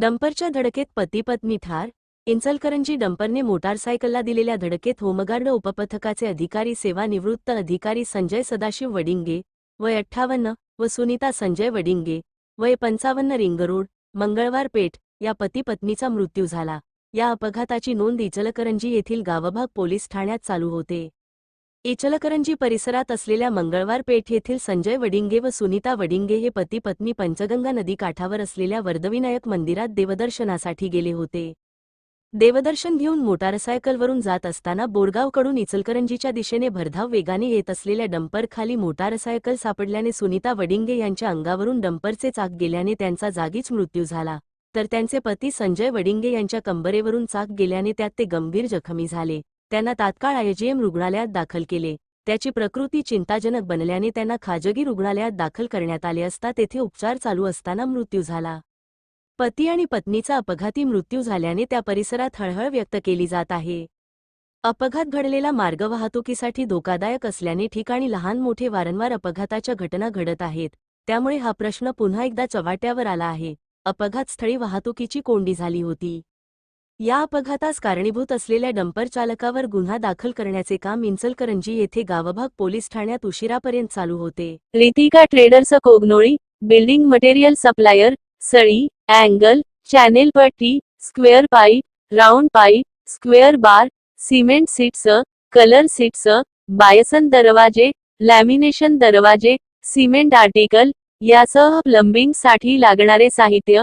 डंपरच्या धडकेत पती पत्नी ठार इंचलकरंजी डंपरने मोटारसायकलला दिलेल्या धडकेत होमगार्ड उपपथकाचे अधिकारी सेवानिवृत्त अधिकारी संजय सदाशिव वडिंगे वय अठ्ठावन्न व सुनीता संजय वडिंगे वय पंचावन्न रिंगरोड मंगळवार पेठ या पती पत्नीचा मृत्यू झाला. या अपघाताची नोंद इचलकरंजी येथील गावभाग पोलीस ठाण्यात चालू होते. इचलकरंजी परिसरात असलेल्या मंगळवार पेठ येथील संजय वडिंगे व सुनीता वडिंगे हे पती पत्नी पंचगंगा नदी काठावर असलेल्या वर्दविनायक मंदिरात देवदर्शनासाठी गेले होते. देवदर्शन घेऊन मोटारसायकलवरून जात असताना बोरगावकडून इचलकरंजीच्या दिशेने भरधाव वेगाने येत असलेल्या डंपरखाली मोटारसायकल सापडल्याने सुनीता वडिंगे यांच्या अंगावरून डंपरचे चाक गेल्याने त्यांचा जागीच मृत्यू झाला. तर त्यांचे पती संजय वडिंगे यांच्या कंबरेवरून चाक गेल्याने त्यात ते गंभीर जखमी झाले. त्यांना तात्काळ आयजीएम रुग्णालयात दाखल केले. त्याची प्रकृती चिंताजनक बनल्याने त्यांना खाजगी रुग्णालयात दाखल करण्यात आले असता तेथे उपचार चालू असताना मृत्यू झाला. पती आणि पत्नीचा अपघाती मृत्यू झाल्याने त्या परिसरात हळहळ व्यक्त केली जात आहे. अपघात घडलेला मार्ग वाहतुकीसाठी धोकादायक असल्याने ठिकाणी लहान मोठे वारंवार अपघाताच्या घटना घडत आहेत. त्यामुळे हा प्रश्न पुन्हा एकदा चव्हाट्यावर आला आहे. अपघातस्थळी वाहतुकीची कोंडी झाली होती. या अपघातास कारणीभूत असलेल्या डंपर चालकावर गुन्हा दाखल करण्याचे काम इंचलकरंजी येथे गावभाग पोलीस ठाण्यात उशिरापर्यंत चालू होते. Ritika traders Kognoli building material supplier सळी angle channel पट्टी square pipe round pipe square bar cement sheets colour sheets bison दरवाजे लॅमिनेशन दरवाजे सिमेंट आर्टिकल यासह प्लंबिंगसाठी लागणारे साहित्य